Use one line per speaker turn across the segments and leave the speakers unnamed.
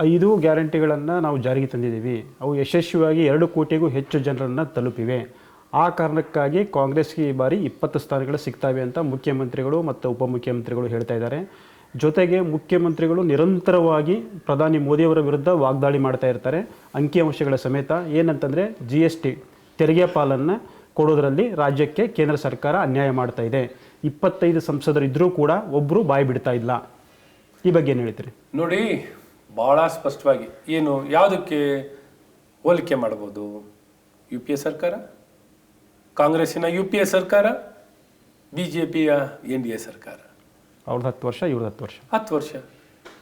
ಐದು ಗ್ಯಾರಂಟಿಗಳನ್ನು ನಾವು ಜಾರಿಗೆ ತಂದಿದ್ದೀವಿ. ಅವು ಯಶಸ್ವಿಯಾಗಿ ಎರಡು ಕೋಟಿಗೂ ಹೆಚ್ಚು ಜನರನ್ನು ತಲುಪಿವೆ. ಆ ಕಾರಣಕ್ಕಾಗಿ ಕಾಂಗ್ರೆಸ್ಗೆ ಈ ಬಾರಿ ಇಪ್ಪತ್ತು ಸ್ಥಾನಗಳು ಸಿಗ್ತಾವೆ ಅಂತ ಮುಖ್ಯಮಂತ್ರಿಗಳು ಮತ್ತು ಉಪಮುಖ್ಯಮಂತ್ರಿಗಳು ಹೇಳ್ತಾ ಇದ್ದಾರೆ. ಜೊತೆಗೆ ಮುಖ್ಯಮಂತ್ರಿಗಳು ನಿರಂತರವಾಗಿ ಪ್ರಧಾನಿ ಮೋದಿಯವರ ವಿರುದ್ಧ ವಾಗ್ದಾಳಿ ಮಾಡ್ತಾ ಇರ್ತಾರೆ. ಅಂಕಿಅಂಶಗಳ ಸಮೇತ ಏನಂತಂದರೆ ಜಿ ಎಸ್ ಟಿ ತೆರಿಗೆ ಪಾಲನ್ನು ಕೊಡೋದರಲ್ಲಿ ರಾಜ್ಯಕ್ಕೆ ಕೇಂದ್ರ ಸರ್ಕಾರ ಅನ್ಯಾಯ ಮಾಡ್ತಾ ಇದೆ. ಇಪ್ಪತ್ತೈದು ಸಂಸದರು ಇದ್ದರೂ ಕೂಡ ಒಬ್ಬರು ಬಾಯಿ ಬಿಡ್ತಾ ಇಲ್ಲ. ಈ ಬಗ್ಗೆ ಏನು ಹೇಳ್ತೀರಿ?
ನೋಡಿ ಬಹಳ ಸ್ಪಷ್ಟವಾಗಿ ಏನು ಯಾವುದಕ್ಕೆ ಹೋಲಿಕೆ ಮಾಡ್ಬೋದು? ಯು ಪಿ ಎ ಸರ್ಕಾರ? ಕಾಂಗ್ರೆಸ್ಸಿನ ಯು ಪಿ ಎ ಸರ್ಕಾರ? ಬಿ ಜೆ ಪಿಯ ಎನ್ ಡಿ ಎ ಸರ್ಕಾರ?
ಅವ್ರದ್ದು ಹತ್ತು ವರ್ಷ ಇವ್ರದ್ದು ಹತ್ತು ವರ್ಷ.
ಹತ್ತು ವರ್ಷ.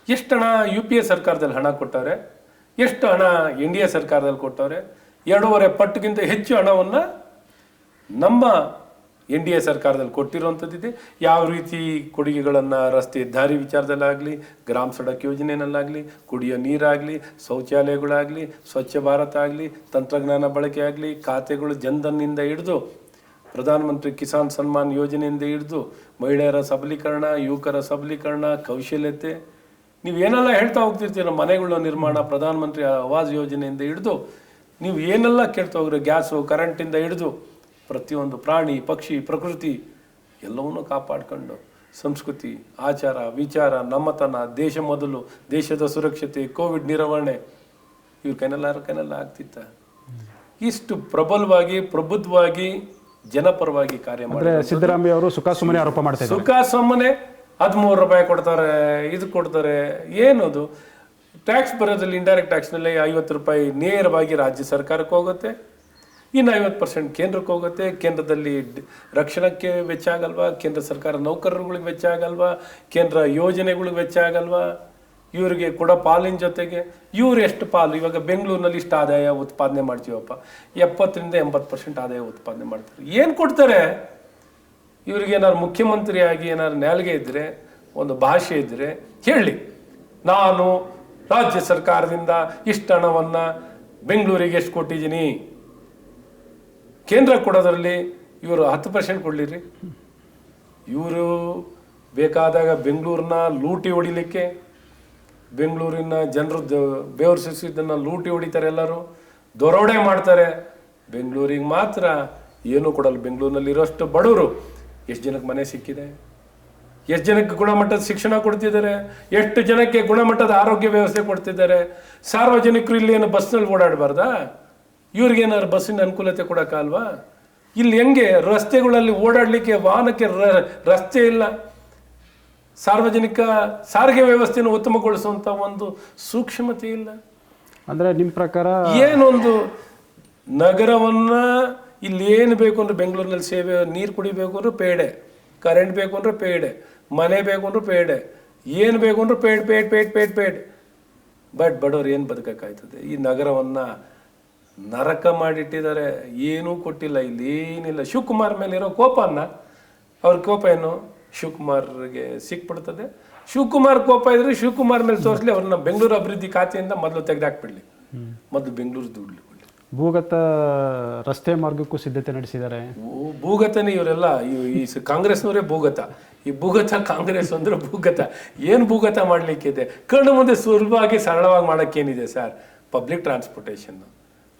ಎಷ್ಟು ಹಣ ಯು ಪಿ ಎ ಸರ್ಕಾರದಲ್ಲಿ ಹಣ ಕೊಟ್ಟವ್ರೆ? ಎಷ್ಟು ಹಣ ಎನ್ ಡಿ ಎ ಸರ್ಕಾರದಲ್ಲಿ ಕೊಟ್ಟವ್ರೆ? ಎರಡೂವರೆ ಪಟ್ಟುಗಿಂತ ಹೆಚ್ಚು ಹಣವನ್ನು ನಮ್ಮ ಎನ್ ಡಿ ಎ ಸರ್ಕಾರದಲ್ಲಿ ಕೊಟ್ಟಿರುವಂಥದ್ದಿದೆ. ಯಾವ ರೀತಿ ಕೊಡುಗೆಗಳನ್ನು ರಸ್ತೆ ದಾರಿ ವಿಚಾರದಲ್ಲಾಗಲಿ, ಗ್ರಾಮ ಸಡಕ್ ಯೋಜನೆಯಲ್ಲಾಗಲಿ, ಕುಡಿಯೋ ನೀರಾಗಲಿ, ಶೌಚಾಲಯಗಳಾಗಲಿ, ಸ್ವಚ್ಛ ಭಾರತ ಆಗಲಿ, ತಂತ್ರಜ್ಞಾನ ಬಳಕೆ ಆಗಲಿ, ಖಾತೆಗಳು ಜನ್ಧನ್ನಿಂದ ಹಿಡಿದು, ಪ್ರಧಾನಮಂತ್ರಿ ಕಿಸಾನ್ ಸನ್ಮಾನ್ ಯೋಜನೆಯಿಂದ ಹಿಡಿದು, ಮಹಿಳೆಯರ ಸಬಲೀಕರಣ, ಯುವಕರ ಸಬಲೀಕರಣ, ಕೌಶಲ್ಯತೆ, ನೀವು ಏನೆಲ್ಲ ಹೇಳ್ತಾ ಹೋಗ್ತಿರ್ತೀರ ಮನೆಗಳ ನಿರ್ಮಾಣ, ಪ್ರಧಾನಮಂತ್ರಿ ಆವಾಸ್ ಯೋಜನೆಯಿಂದ ಹಿಡಿದು, ನೀವು ಏನೆಲ್ಲ ಕೇಳ್ತಾ ಹೋಗ್ರಿ, ಗ್ಯಾಸು, ಕರೆಂಟಿಂದ ಹಿಡಿದು ಪ್ರತಿಯೊಂದು ಪ್ರಾಣಿ ಪಕ್ಷಿ ಪ್ರಕೃತಿ ಎಲ್ಲವನ್ನೂ ಕಾಪಾಡ್ಕೊಂಡು ಸಂಸ್ಕೃತಿ ಆಚಾರ ವಿಚಾರ ನಮ್ಮತನ ದೇಶ ಮೊದಲು ದೇಶದ ಸುರಕ್ಷತೆ ಕೋವಿಡ್ ನಿರ್ವಹಣೆ ಇವ್ರ ಕೈನೆಲ್ಲ ಕೈನೆಲ್ಲ ಆಗ್ತಿತ್ತ? ಇಷ್ಟು ಪ್ರಬಲವಾಗಿ ಪ್ರಬುದ್ಧವಾಗಿ ಜನಪರವಾಗಿ ಕಾರ್ಯ
ಮಾಡ್ತಾರೆ ಸಿದ್ದರಾಮಯ್ಯ ಅವರು ಸುಖ ಸುಮ್ಮನೆ ಆರೋಪ ಮಾಡ್ತಾರೆ
ಸುಖ ಸುಮ್ಮನೆ ಹದಿಮೂರು ರೂಪಾಯಿ ಕೊಡ್ತಾರೆ ಇದು ಕೊಡ್ತಾರೆ ಏನದು? ಟ್ಯಾಕ್ಸ್ ಬರೋದ್ರಲ್ಲಿ ಇಂಡೈರೆಕ್ಟ್ ಟ್ಯಾಕ್ಸ್ನಲ್ಲಿ ಐವತ್ತು ರೂಪಾಯಿ ನೇರವಾಗಿ ರಾಜ್ಯ ಸರ್ಕಾರಕ್ಕೆ ಹೋಗುತ್ತೆ. ಇನ್ನು ಐವತ್ತು ಪರ್ಸೆಂಟ್ ಕೇಂದ್ರಕ್ಕೆ ಹೋಗುತ್ತೆ. ಕೇಂದ್ರದಲ್ಲಿ ರಕ್ಷಣಕ್ಕೆ ವೆಚ್ಚ ಆಗಲ್ವಾ? ಕೇಂದ್ರ ಸರ್ಕಾರ ನೌಕರರುಗಳಿಗೆ ವೆಚ್ಚ ಆಗಲ್ವಾ? ಕೇಂದ್ರ ಯೋಜನೆಗಳಿಗೆ ವೆಚ್ಚ ಆಗಲ್ವಾ? ಇವರಿಗೆ ಕೊಡೋ ಪಾಲಿನ ಜೊತೆಗೆ ಇವ್ರು ಎಷ್ಟು ಪಾಲು? ಇವಾಗ ಬೆಂಗಳೂರಿನಲ್ಲಿ ಇಷ್ಟು ಆದಾಯ ಉತ್ಪಾದನೆ ಮಾಡ್ತೀವಪ್ಪ. ಎಪ್ಪತ್ತರಿಂದ ಎಂಬತ್ತು ಪರ್ಸೆಂಟ್ ಆದಾಯ ಉತ್ಪಾದನೆ ಮಾಡ್ತಾರೆ. ಏನು ಕೊಡ್ತಾರೆ? ಇವ್ರಿಗೆ ಏನಾದ್ರು ಮುಖ್ಯಮಂತ್ರಿ ಆಗಿ ಏನಾದ್ರು ಇದ್ರೆ, ಒಂದು ಭಾಷೆ ಇದ್ದರೆ ಹೇಳಿ. ನಾನು ರಾಜ್ಯ ಸರ್ಕಾರದಿಂದ ಇಷ್ಟು ಹಣವನ್ನು ಬೆಂಗಳೂರಿಗೆ ಎಷ್ಟು ಕೊಟ್ಟಿದ್ದೀನಿ? ಕೇಂದ್ರ ಕೊಡೋದ್ರಲ್ಲಿ ಇವರು ಹತ್ತು ಪರ್ಸೆಂಟ್ ಕೊಡಲಿರಿ. ಇವರು ಬೇಕಾದಾಗ ಬೆಂಗಳೂರನ್ನ ಲೂಟಿ ಹೊಡಿಲಿಕ್ಕೆ, ಬೆಂಗಳೂರಿನ ಜನರು ಬೇವ್ರು ಸುರಿಸಿದ್ದನ್ನು ಲೂಟಿ ಹೊಡಿತಾರೆ ಎಲ್ಲರೂ, ದೊರೋಡೆ ಮಾಡ್ತಾರೆ. ಬೆಂಗಳೂರಿಗೆ ಮಾತ್ರ ಏನೂ ಕೊಡಲ್ಲ. ಬೆಂಗಳೂರಿನಲ್ಲಿ ಇರೋಷ್ಟು ಬಡವರು, ಎಷ್ಟು ಜನಕ್ಕೆ ಮನೆ ಸಿಕ್ಕಿದೆ? ಎಷ್ಟು ಜನಕ್ಕೆ ಗುಣಮಟ್ಟದ ಶಿಕ್ಷಣ ಕೊಡ್ತಿದ್ದಾರೆ? ಎಷ್ಟು ಜನಕ್ಕೆ ಗುಣಮಟ್ಟದ ಆರೋಗ್ಯ ವ್ಯವಸ್ಥೆ ಕೊಡ್ತಿದ್ದಾರೆ? ಸಾರ್ವಜನಿಕರು ಇಲ್ಲಿ ಏನು ಬಸ್ನಲ್ಲಿ ಓಡಾಡಬಾರ್ದಾ? ಇವ್ರಿಗೇನಾದ್ರು ಬಸ್ಸಿನ ಅನುಕೂಲತೆ ಕೊಡೋಕ್ಕಲ್ವಾ? ಇಲ್ಲಿ ಹೆಂಗೆ ರಸ್ತೆಗಳಲ್ಲಿ ಓಡಾಡಲಿಕ್ಕೆ ವಾಹನಕ್ಕೆ ರಸ್ತೆ ಇಲ್ಲ. ಸಾರ್ವಜನಿಕ ಸಾರಿಗೆ ವ್ಯವಸ್ಥೆಯನ್ನು ಉತ್ತಮಗೊಳಿಸುವಂತ ಒಂದು ಸೂಕ್ಷ್ಮತೆ ಇಲ್ಲ.
ಅಂದ್ರೆ ನಿಮ್ಮ ಪ್ರಕಾರ
ಏನೊಂದು ನಗರವನ್ನ ಇಲ್ಲಿ ಏನು ಬೇಕು ಅಂದ್ರೆ ಬೆಂಗಳೂರಿನಲ್ಲಿ ಸೇವೆ ನೀರು ಕುಡಿಬೇಕು ಅಂದ್ರೆ ಪೇಡೆ ಕರೆಂಟ್ ಬೇಕು ಅಂದ್ರೆ ಪೇಡೆ ಮನೆ ಬೇಕು ಅಂದ್ರೆ ಪೇಡೆ ಏನು ಬೇಕು ಅಂದ್ರೆ paid paid paid paid paid. But ಬಡವ್ರು ಏನು ಬದುಕಕ್ಕಾಯ್ತದೆ? ಈ ನಗರವನ್ನ ನರಕ ಮಾಡಿಟ್ಟಿದ್ದಾರೆ ಏನೂ ಕೊಟ್ಟಿಲ್ಲ ಇಲ್ಲಿ ಏನಿಲ್ಲ ಶಿವಕುಮಾರ್ ಮೇಲೆ ಇರೋ ಕೋಪನ್ನ ಅವ್ರ ಕೋಪ ಏನು? ಶಿವಕುಮಾರ್ಗೆ ಸಿಕ್ಬಿಡ್ತದೆ. ಶಿವಕುಮಾರ್ ಕೋಪ ಇದ್ರೆ ಶಿವಕುಮಾರ್ ಮೇಲೆ ತೋರಿಸ್ಲಿ ಅವ್ರನ್ನ ಬೆಂಗಳೂರು ಅಭಿವೃದ್ಧಿ ಖಾತೆಯಿಂದ ಮೊದಲು ತೆಗೆದಾಕ್ಬಿಡ್ಲಿ. ಮೊದಲು ಬೆಂಗಳೂರು ದುಡ್ಲಿ
ಭೂಗತ ರಸ್ತೆ ಮಾರ್ಗಕ್ಕೂ ಸಿದ್ಧತೆ ನಡೆಸಿದ್ದಾರೆ.
ಭೂಗತನೇ ಇವರೆಲ್ಲ ಇವ್- ಈ ಕಾಂಗ್ರೆಸ್ನವರೇ ಭೂಗತ. ಈ ಭೂಗತ ಕಾಂಗ್ರೆಸ್ ಅಂದ್ರೆ ಭೂಗತ. ಏನು ಭೂಗತ ಮಾಡ್ಲಿಕ್ಕಿದೆ? ಕಣ್ಣು ಮುಂದೆ ಸುಲಭವಾಗಿ ಸರಳವಾಗಿ ಮಾಡೋಕ್ಕೇನಿದೆ sir? Public transportation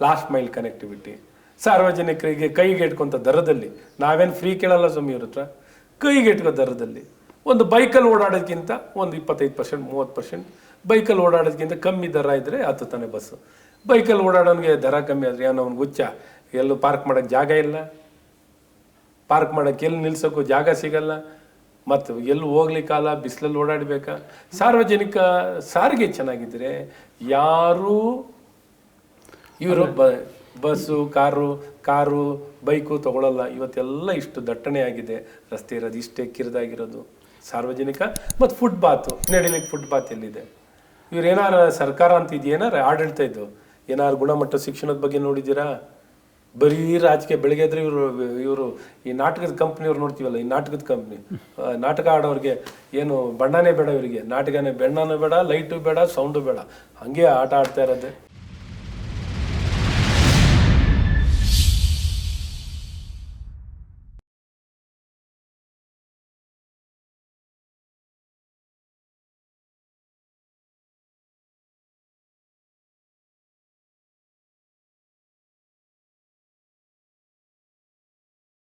last mile connectivity ಸಾರ್ವಜನಿಕರಿಗೆ ಕೈಗೆ ಇಟ್ಕೊಂತ ದರದಲ್ಲಿ, ನಾವೇನು ಫ್ರೀ ಕೇಳಲ್ಲ ಸ್ವಾಮಿ ಇವ್ರ ಹತ್ರ ಕೈಗೆ ಇಟ್ಕೋ ದರದಲ್ಲಿ. ಒಂದು ಬೈಕಲ್ಲಿ ಓಡಾಡೋದಕ್ಕಿಂತ ಒಂದು ಇಪ್ಪತ್ತೈದು ಪರ್ಸೆಂಟ್ ಮೂವತ್ತು ಪರ್ಸೆಂಟ್ ಬೈಕಲ್ಲಿ ಓಡಾಡೋದಕ್ಕಿಂತ ಕಮ್ಮಿ ದರ ಇದ್ದರೆ ಹತ್ತು ತಾನೆ ಬಸ್ಸು ಬೈಕಲ್ಲಿ ಓಡಾಡೋನಿಗೆ ದರ ಕಮ್ಮಿ ಆದರೆ ಏನೋ ಅವ್ನಿಗೆ ಹುಚ್ಚ, ಎಲ್ಲೂ ಪಾರ್ಕ್ ಮಾಡೋಕ್ಕೆ ಜಾಗ ಇಲ್ಲ. ಪಾರ್ಕ್ ಮಾಡೋಕ್ಕೆ ಎಲ್ಲಿ ನಿಲ್ಸೋಕ್ಕೂ ಜಾಗ ಸಿಗಲ್ಲ. ಮತ್ತು ಎಲ್ಲಿ ಹೋಗ್ಲಿಕ್ಕಾಲ ಬಿಸಿಲಲ್ಲಿ ಓಡಾಡಬೇಕಾ? ಸಾರ್ವಜನಿಕ ಸಾರಿಗೆ ಚೆನ್ನಾಗಿದ್ದರೆ ಯಾರು ಇವರು ಬ ಬಸ್ಸು ಕಾರು ಕಾರು ಬೈಕು ತಗೊಳ್ಳಲ್ಲ ಇವತ್ತೆಲ್ಲ ಇಷ್ಟು ದಟ್ಟಣೆ ಆಗಿದೆ. ರಸ್ತೆ ಇರೋದು ಇಷ್ಟೇ ಕಿರಿದಾಗಿರೋದು. ಸಾರ್ವಜನಿಕ ಮತ್ತು ಫುಟ್ಪಾತು ನಡಿಲಿಕ್ಕೆ ಫುಟ್ಪಾತ್ ಎಲ್ಲಿದೆ? ಇವ್ರು ಏನಾರ ಸರ್ಕಾರ ಅಂತ ಇದೆಯೇನಾರ ಆಡಳಿತ ಇದ್ದು ಏನಾರು ಗುಣಮಟ್ಟ ಶಿಕ್ಷಣದ ಬಗ್ಗೆ ನೋಡಿದ್ದೀರಾ? ಬರೀ ರಾಜಕೀಯ ಬೆಳಗ್ಗೆ ಎದ್ರೆ ಇವರು ಇವರು ಈ ನಾಟಕದ ಕಂಪ್ನಿಯವ್ರು ನೋಡ್ತೀವಲ್ಲ ಈ ನಾಟಕದ ಕಂಪ್ನಿ ನಾಟಕ ಆಡೋರಿಗೆ ಏನು ಬಣ್ಣನೇ ಬೇಡ ಇವರಿಗೆ. ನಾಟಕನೇ ಬೆಣ್ಣನೂ ಬೇಡ ಲೈಟು ಬೇಡ ಸೌಂಡು ಬೇಡ. ಹಂಗೆ ಆಟ ಆಡ್ತಾ ಇರೋದೆ.